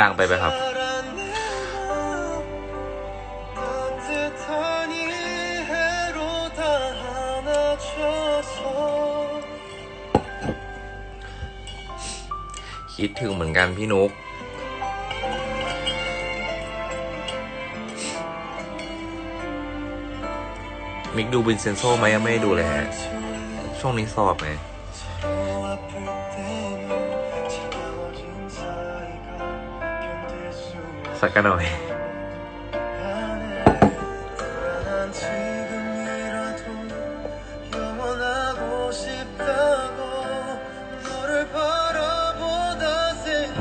ดังไปไหมครับ คิดถึงเหมือนกันพี่นุก มิกดูบินเซนโซไหมยังไม่ได้ดูเลยฮะ ช่วงนี้สอบไง สักหน่อย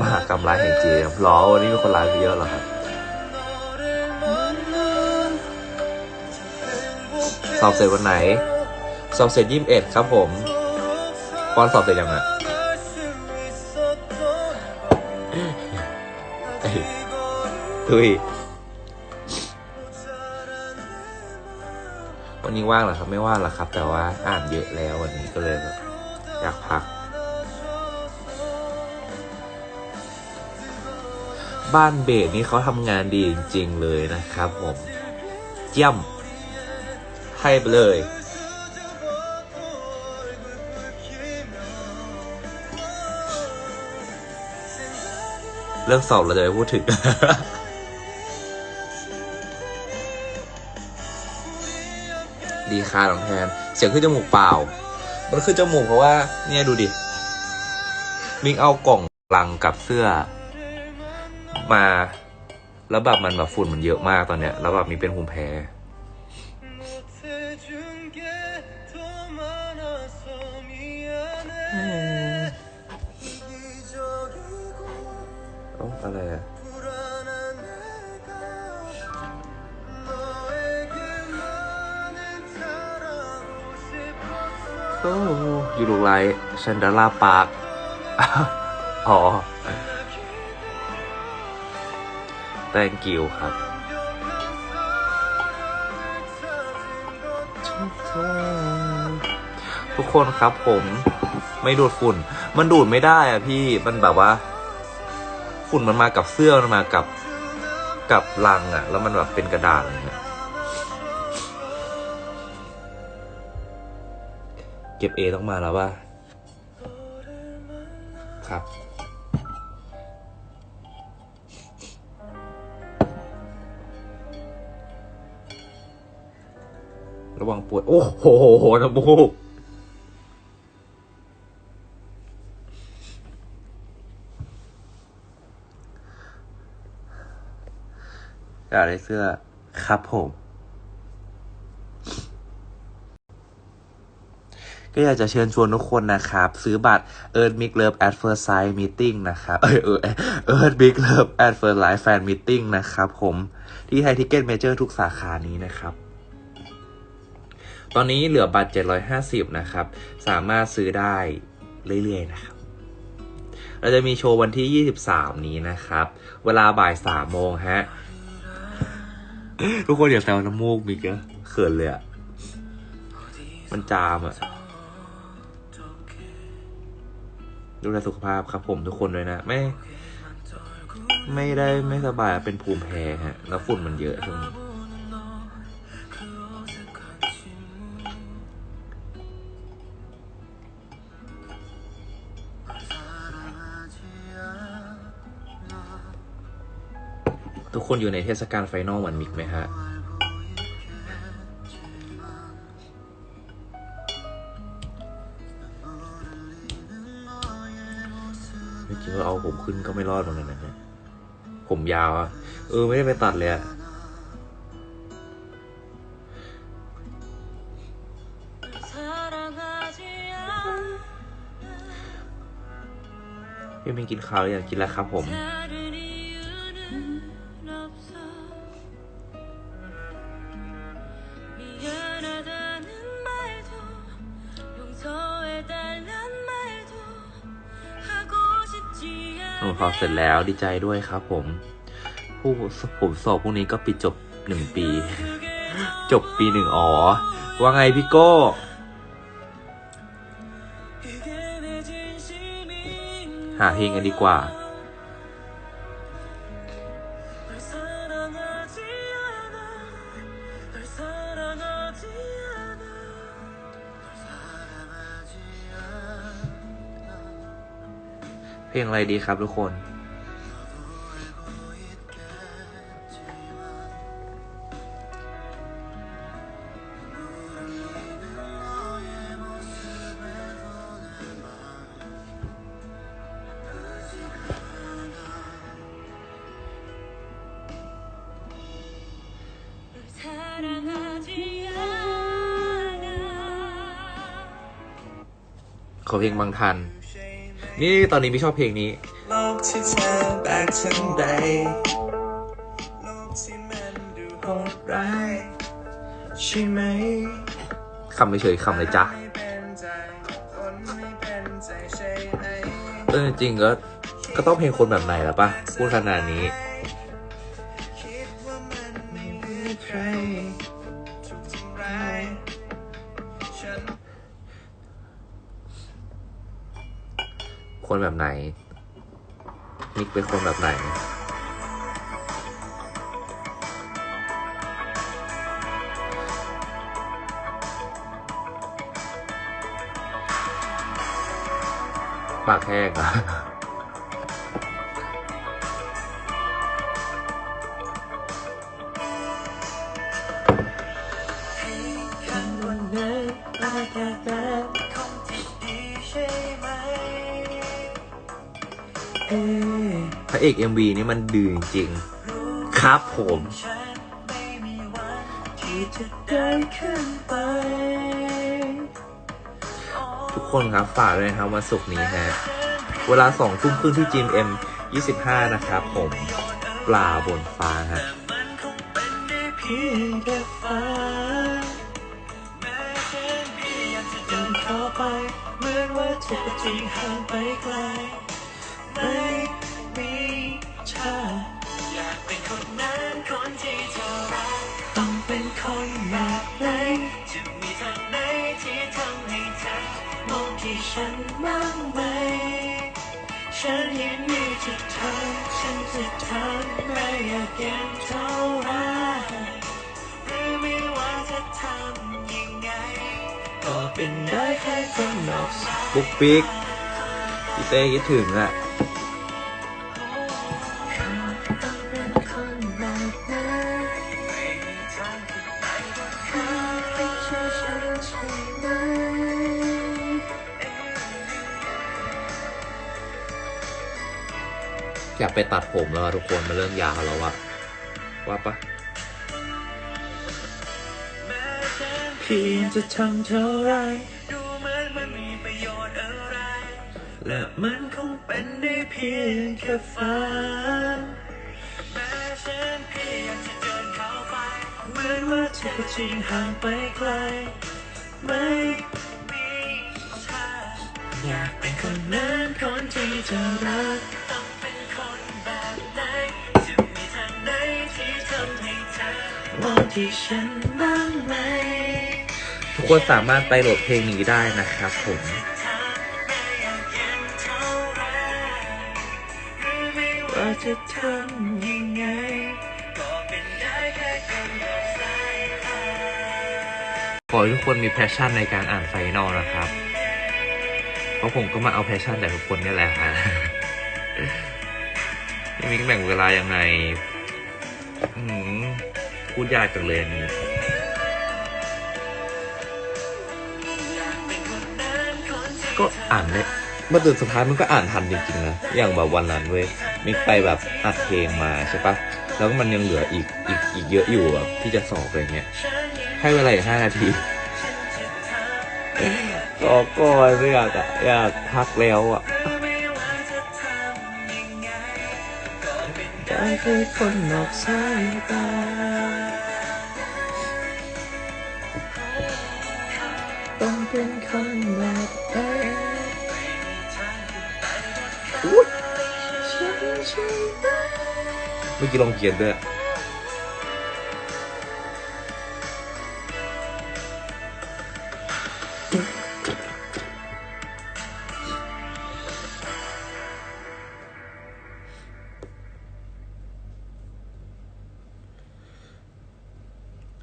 มหากรรมร้านแห่งเจมหรอวันนี้มีคนร้านเยอะเหรอครับสอบเสร็จวันไหน สอบเสร็จยี่สิบเอ็ดครับผมปอนสอบเสร็จยังอะ ทุยวันนี้ว่างเหรอครับ ไม่ว่างหรอกครับ แต่ว่าอ่านเยอะแล้ววันนี้ก็เลยแบบอยากพัก บ้านเบสนี่เขาทำงานดีจริง ๆ เลยนะครับผมเยี่ยมให้ไปเลยเรื่องสอบเราจะไม่พูดถึง ดีคาของแทน เสียงขึ้นจมูกเปล่า มันขึ้นจมูกเพราะว่า เนี่ยดูดิมิงเอากล่องลังกับเสื้อ มา แล้วแบบมันแบบฝุ่นมันเยอะมากตอนเนี้ย แล้วแบบมีเป็นภูมิแพ้อะไรอะ Oh, you look like Cinderella Park. Thank you ครับ ทุกคนครับผม ไม่ดูดฝุ่น มันดูดไม่ได้อะพี่ มันแบบว่า ฝุ่นมันมากับเสื้อ มันมากับกับลังอะแล้วมันแบบเป็นกระดาษอะไรเงี้ย ก็บเอต้องมาแล้วว่าครับ ระวังปวด โอ้โหน้ำมูกอยากได้เสื้อ ครับผม ก็อยากจะเชิญชวนทุกคนนะครับ ซื้อบัตร Earn Big Love at First Sight Meeting นะครับ เออเออ Earn Big Love at First Life Fan Meeting นะครับผมที่ไทยทิกเก็ตเมเจอร์ทุกสาขานี้นะครับ ตอนนี้เหลือบัตร 750 นะครับ สามารถซื้อได้เรื่อยๆนะครับ เราจะมีโชว์วันที่ 23 นี้นะครับ เวลาบ่าย 3 โมงฮะ ทุกคนอย่าแซวน้ำมูกมิกะเขินเลยอะมันจามอะ ดูแลสุขภาพครับผมทุกคนด้วยนะไม่ไม่ได้ไม่สบายเป็นภูมิแพ้ฮะ แล้วฝุ่นมันเยอะช่วงนี้ทุกคนอยู่ในเทศกาลไฟนอลเหมือนมิกไหมฮะ ผมขึ้นก็ไม่รอดเหมือนกันนะเนี่ยผมยาวอะเออ ไม่ได้ไปตัดเลยอะพี่มิงกินข้าวหรือยังกินแล้วครับผม ของเเสร็จแล้วดีใจด้วยครับผม ผู้ผมสอบพวกนี้ก็ปิดจบหนึ่งปี จบปีหนึ่งอ๋อ ว่าไงพี่โก้ หาเพลงกันดีกว่า พลงอะไรดีครับทุกคน ขอเพลงบางทัน นี่ตอนนี้พี่ชอบเพลงนี้ โลกที่เธอแบกฉันใดโลกที่มันดูโหดร้ายใช่ไหมคำไม่เฉยคำเลยจ้ะไม่เป็นใจคนไม่เป็นใจใช่ไหมเออจริงๆก็ก็ต้องเพลงคนแบบไหนแล้วปะพูดขนาดนี้ คนแบบไหน นิกเป็นคนแบบไหน ปากแห้งอะ เอก MV นี่มันดื้อจริงๆครับผมทุกคนครับฝากด้วยนะครับวันศุกร์นี้ฮะ เวลาสองทุ่มครึ่งที่ GMM 25นะครับผมปลาบนฟ้าฮะมันคงเป็นได้เพียงแค่ฝันแม้ายามจะเข้าไปเหมือนว่าเธอจริงห่างไปไกล ไหนจะมีทางไหนที่ทำให้เธอมองที่ฉันบ้างไหม ฉันยินดีจะทำฉันจะทำไม่อยากเก็บเท่าไรหรือไม่ว่าจะทำยังไง ก็เป็นได้แค่คนนอก ปุ๊กปิ๊กพี่เต้คิดถึงอะ ไปตัดผมแล้วทุกคนมันเริ่มยาวแล้วอะว่าปะพียงจะทำเท่าไรดูเหมือนมันมีประโยชน์อะไร และมันคงเป็นได้เพียงแค่ฝันแม้ฉันเพียงจะเดินเข้าไปเหมือนว่าเธอจริงห่างไปไกล ไม่มีทางอยากเป็นคนนั้นคนที่จะรัก อมองที่ฉันบ้างไหมทุกคนสามารถไปโหลดเพลงนี้ได้นะครับผมว่าจะทำยังไงก็เป็นได้แค่คนเดียวสายตาขอให้ทุกคนมีแพชชั่นในการอ่านไฟนอลนะครับ เพราะผมก็มาเอาแพชชั่นจากทุกคนนี่แหละฮะพี่มิกแบ่งเวลายังไง พูดยากจังเลยอันนี้ก็อ่านได้มาจนสุดท้ายมันก็อ่านทันจริงๆนะ อย่างแบบวันนั้นเว้ยมิกไปแบบอัดเพลงมาใช่ปะแล้วก็มันยังเหลืออีกอีกอีกเยอะอยู่แบบที่จะสอบอะไรเงี้ย ให้เวลาอีกห้านาทีรอก่อนไม่อยากอะอยากพักแล้วอะไม่ะได้แค่คนนอกสายตา เป็นคนแบไหนไม่มีทางที่ไปได้เมื่อกี้ลองเขียนด้วย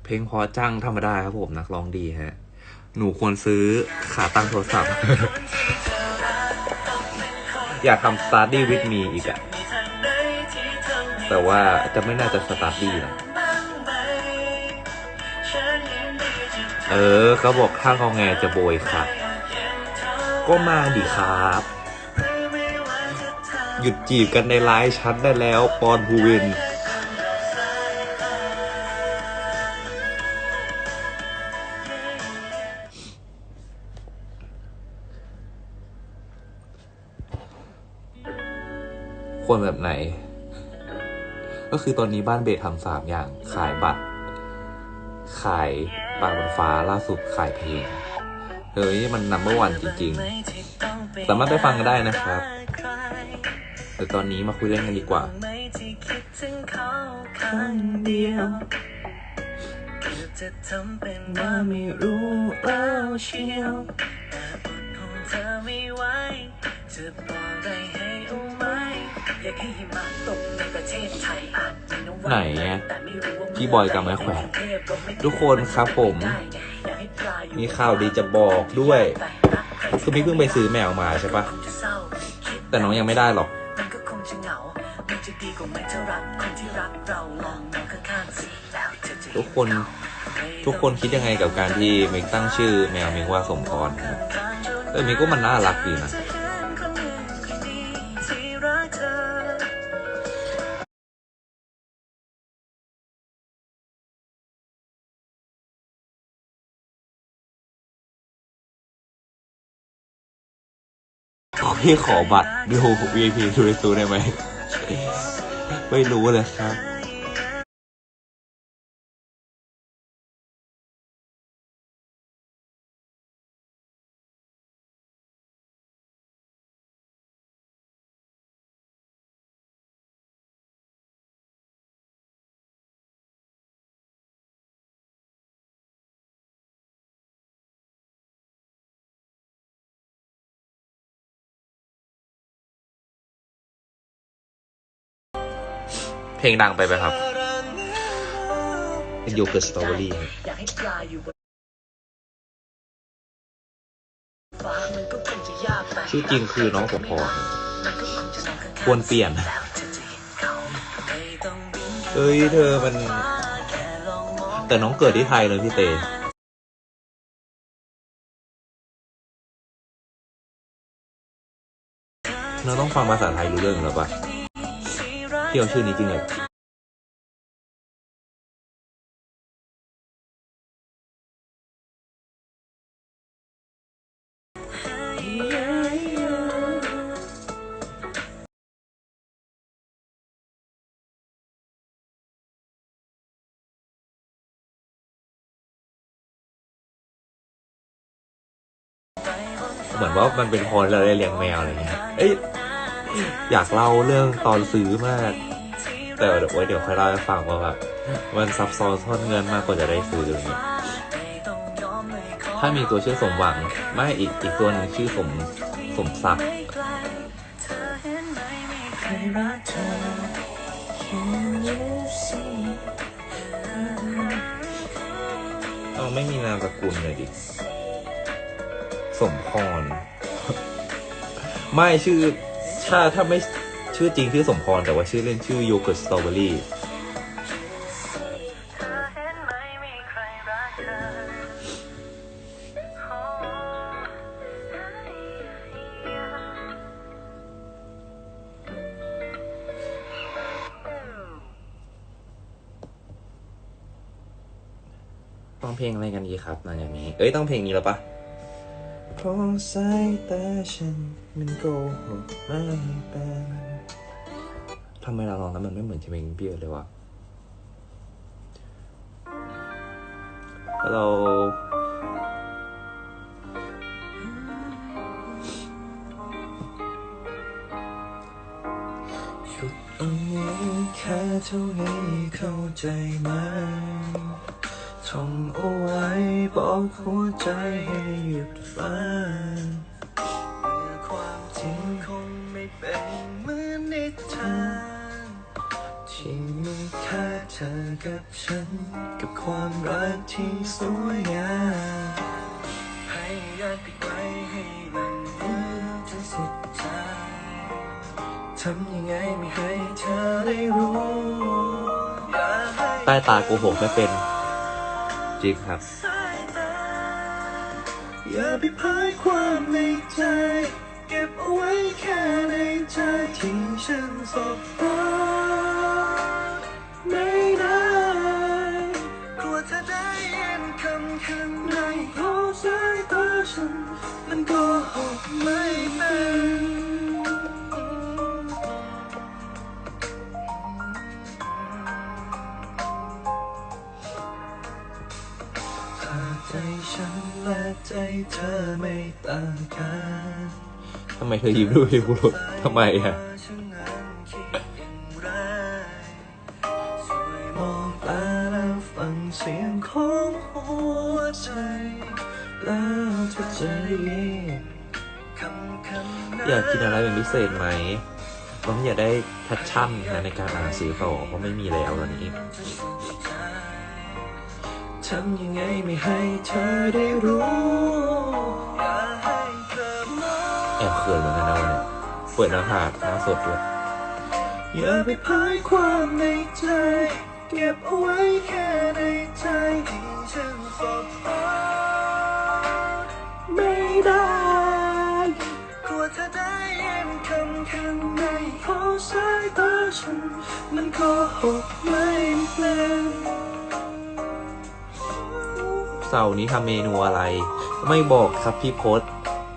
เพลงพอจังธรรมดาครับผมนักร้องดีฮะ หนูควรซื้อขาตั้งโทรศัพท์ อยากทำ study with me อีกอะแต่ว่าจะไม่น่าจะ study นะเออเขาบอกถ้างองแงจะโบยค่ะ ก็มาดิครับ หยุดจีบกันในไลน์ชัดได้แล้ว ปอนภูวิน ควรแบบไหน ก็คือตอนนี้บ้านเบสทำสามอย่าง ขายบัตร ขายปลาบนฟ้าล่าสุดขายเพลงเฮ้ยมันนัมเบอร์วันจริงๆ สามารถไปฟังกันได้นะครับแต่ตอนนี้มาคุยเรื่องกันดีกว่าไม่ที่คิดถึงเขาครั้งเดียวเกือบจะทำเป็นว่าไม่รู้แล้วเชียวแต่อดคงเธอไม่ไหวจะบอก ไทยอาจมีน้ำวันไหนอะแต่ไม่รู้ว่าพี่บอยกับไม้แขวนทุกคนครับผม มีข่าวดีจะบอกด้วย คือพี่เพิ่งไปซื้อแมวมาใช่ปะแต่น้องยังไม่ได้หรอกทุกคนทุกคนคิดยังไงกับการที่มิกตั้งชื่อแมวมิกว่าสมพรเออมิกก็มันน่ารักดีนะ พี่ขอบัตรดู VIP ทูริสตูได้ไหม ไม่รู้เลยครับ เพลงดังไปไหมครับเป็นโยเกิร์ตสตรอเบอรี่ อยากให้ปลาอยู่บนฟ้ามันก็คงจะยากไปชื่อจริงคือน้องสมพร มันก็คงจะนอนข้างๆควรเปลี่ยน แล้วเธอจะเห็นเขาไม่ต้องบินเอ้ยเธอมันแค่ลองมองแต่น้องเกิดที่ไทยเลยพี่เต เราต้องฟังภาษาไทยรู้เรื่องหรือปะ ที่เอาชื่อนี้จริงเลยเหมือนว่ามันเป็นพรเราได้เลี้ยงแมวอะไรเงี้ยเอ้ย อยากเล่าเรื่องตอนซื้อมาก แต่เดี๋ยวไว้เดี๋ยวค่อยเล่าให้ฟังว่าแบบมันซับซ้อนซ่อนเงินมากกว่าจะได้ซื้ออย่างเงี้ยถ้ามีตัวชื่อสมหวังไม่อีกอีกตัวหนึ่งชื่อสมสมศักดิ์ใครรักเธอ Can you see เอาไม่มีนามสกุลเลยดิ สมพร ไม่ชื่อ ถ้าถ้าไม่ชื่อจริงชื่อสมพร แต่ว่าชื่อเล่นชื่อโยเกิร์ตสตรอเบอรี่เธอเห็นไหมมีใครรักเธอต้องเพลงอะไรกันดีครับหลังจากนี้ เอ้ยต้องเพลงนี้แล้วปะ เพราะสายตาฉันมันโกหกไม่เป็นทำไมเราลองแล้วมันไม่เหมือนเพลงเบี้ยเลยวะเราหยุดตรงนี้แค่เท่านี้เข้าใจไหม ท่องเอาไว้บอกหัวใจให้หยุดฝันเมื่อความจริงคงไม่เป็นเหมือนนิทานที่มีแค่เธอกับฉัน กับความรักที่สวยงามให้ยากปิดไว้ให้มันยืนจนสุดใจทำยังไงไม่ให้เธอได้รู้ให้ต้ตาโกหกไม่เป็น จริงครับ อย่าไปพายความในใจ เก็บเอาไว้แค่ในใจที่ฉันสบตาไม่ได้กลัวเธอได้ยินคำข้างในเพราะสายตาฉัน มันก็หกไม่เป็น ใจเธอไม่ต่างกันทำไมเธอยิ้มด้วยบุรุษทำไมอะฉันนั้นคิดอย่างไรสวยมองตาแล้วฟังเสียงของหัวใจ แล้วเธอจะได้ยินคำคำนั้นอยากกินอะไรเป็นพิเศษไหมน้องอยากได้แพชชั่นนะในการอ่านหนังสือต่อเพราะไม่มีแล้วตอนนี้ทำยังไงไม่ให้เธอได้รู้อย่าให้เธอมองแอบเขินเหมือนกันนะวันเนี้ยเปิดหน้าผากหน้าสดด้วยอย่าไปพายความในใจเก็บเอาไว้แค่ในใจที่ฉันสบตาไม่ได้กลัวเธอได้ยินคำข้างในเพราะสายตาฉันมันก็หกไม่ เสาร์นี้ทำเมนูอะไร ไม่บอกครับพี่พศ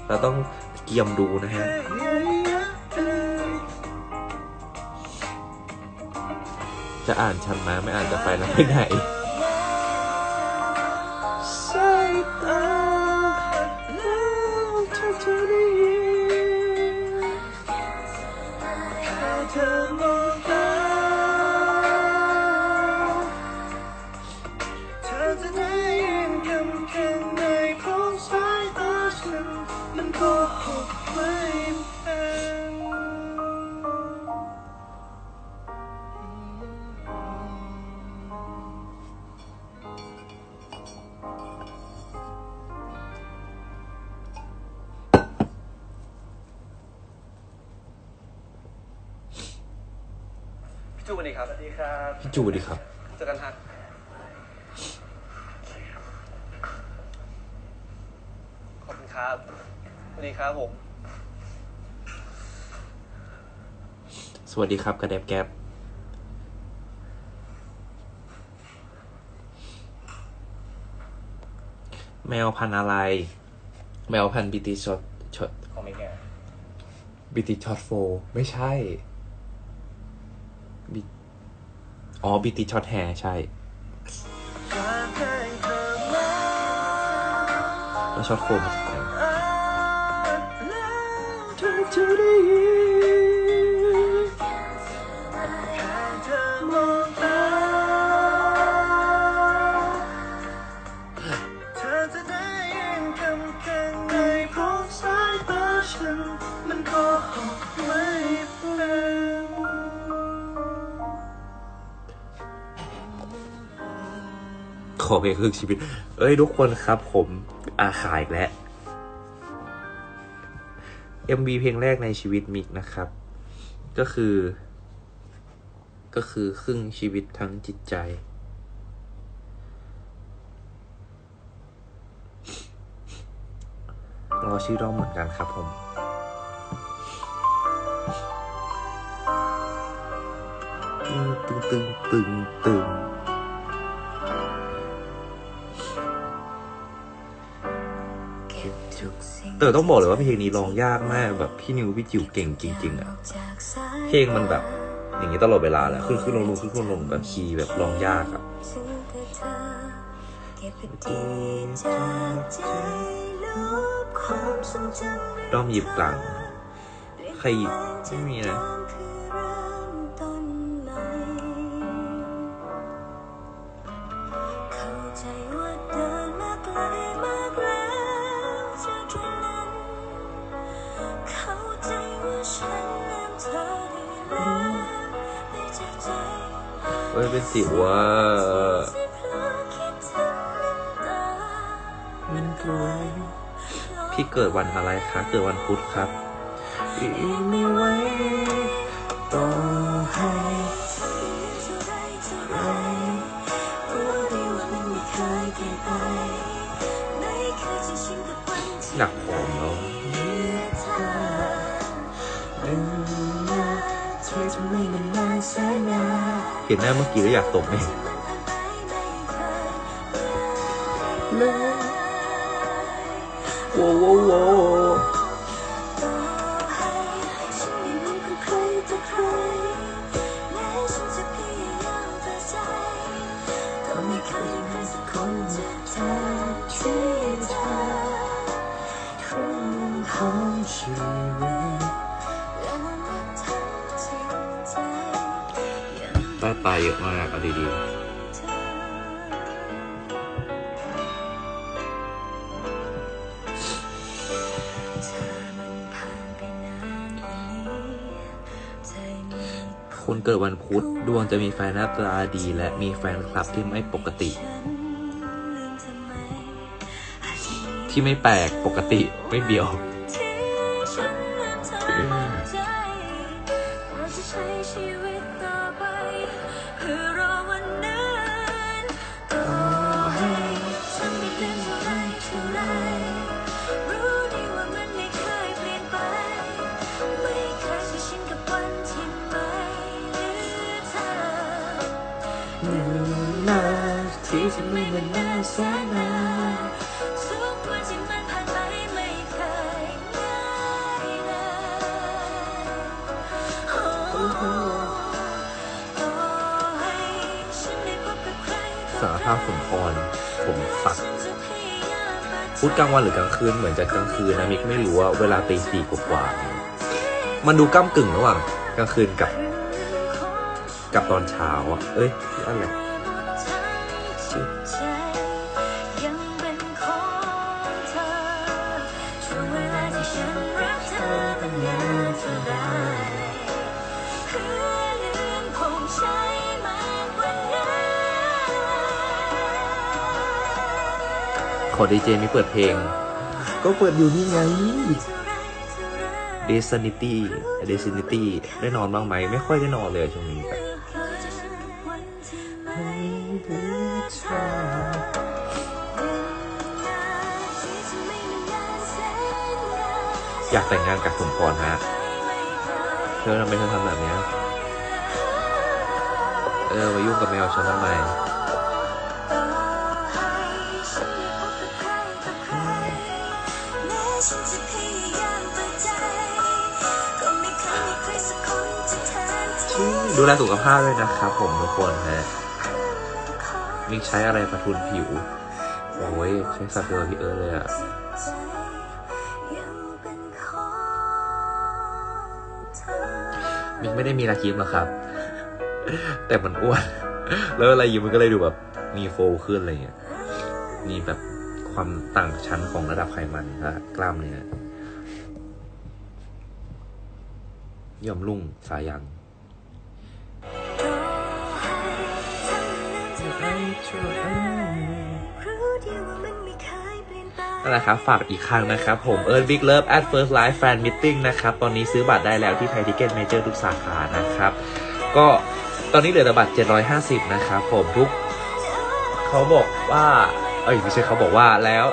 เราต้องเกียมดูนะฮะจะอ่านชันไหมไม่อ่านจะไปแล้วไปไหน วัสดีครับ สวัสดีครับพี่จูดีครับเจอกันฮะขอบคุณครับ สวัสดีครับผม สวัสดีครับกระเดบแก๊บแมวพันธุ์อะไร แมวพันธุ์บิติช็อตช็อตของเมกแกบิติช็อตโฟ ไม่ใช่บิ อ๋อบิติช็อตแฮร์ใช่ แล้วช็อตโฟมมาจากไหน ขอเพลงครึ่งชีวิต เอ้ยทุกคนครับ ผมอาขายแล้ว MV เพลงแรกในชีวิตมิกนะครับ ก็คือ ก็คือครึ่งชีวิตทั้งจิตใจ รอชื่อร้องเหมือนกันครับผมตึงตึงตึงตึง แต่ต้องบอกเลยว่าเพลงนี้ร้องยากมากแบบพี่นิวพี่จิวเก่งจริง ๆอะเพลงมันแบบอย่างนี้ตลอดเวลาแหละขึ้นขึ้นลงลงขึ้นขึ้นลงแบบคีย์แบบร้องยากอะด้อมหยิบกลังใครหยิบไม่มีนะ เอ้ยเป็นสิวว่ามันไกลพี่เกิดวันอะไรคะ เกิดวันพุธครับอีกไม่ไหว เห็นหน้าเมื่อกี้แล้วอยากตบเองเลยโว้โว้โว้ ใต้ตาเยอะมากเอาดีๆคนเกิดวันพุธดวงจะมีแฟนหน้าตาดี และมีแฟนคลับที่ไม่ปกติ ที่ไม่แปลกปกติไม่เบียว ภาพสมพรผมสักพูดกลางวันหรือกลางคืนเหมือนจะกลางคืนนะมิกไม่รู้ว่าเวลาตีสี่กว่ามันดูก้ากึ่งระหว่างกลางคืนกับ กับตอนเช้าอะเอ้ยอะไร ขอดีเจมีเปิดเพลง ก็เปิดอยู่นี่ไงเท่าไรเท่าไร Desanity Desanity ได้นอนบ้างไหม ไม่ค่อยได้นอนเลยช่วงนี้แบบวันที่ไม่เหลือเธออยากแต่งงานกับสมพรฮะ เธอทำไมเธอทำแบบเนี้ยเออมายุ่งกับแมวฉันทำไม ดูแลสุขภาพด้วยนะครับผมทุกคนฮะมิกใช้อะไรประทุนผิว โอ้ยใช้สับเดอร์พี่เอิร์เลยอะมิกไม่ได้มีราคิมหรอครับ แต่มันอ้วน แล้วอะไรยิ้มมันก็เลยดูแบบมีโฟลขึ้นอะไรเงี้ยมีแบบความต่างชั้นของระดับไขมันและกล้ามเนื้อยอมรุ่งสายัน นั่นแหละครับ ฝากอีกครั้งนะครับผมเอิร์ Big Love at First Live Fan Meeting นะครับ ตอนนี้ซื้อบัตรได้แล้วที่ไทยทิเก็ตเมเจอร์ทุกสาขานะครับ ก็ตอนนี้เหลือแต่บัตร 750 นะครับผมทุก เขาบอกว่า เอ้ยไม่ใช่เขาบอกว่าแล้ว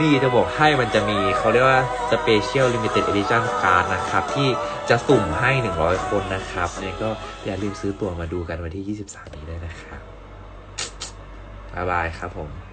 นี่จะบอกให้มันจะมีเขาเรียกว่า Special Limited Edition Card นะครับ ที่จะสุ่มให้ 100 คนนะครับเนี่ยก็อย่าลืมซื้อตั๋วมาดูกันวันที่ 23 นี้ได้นะครับ บ๊ายบายครับผม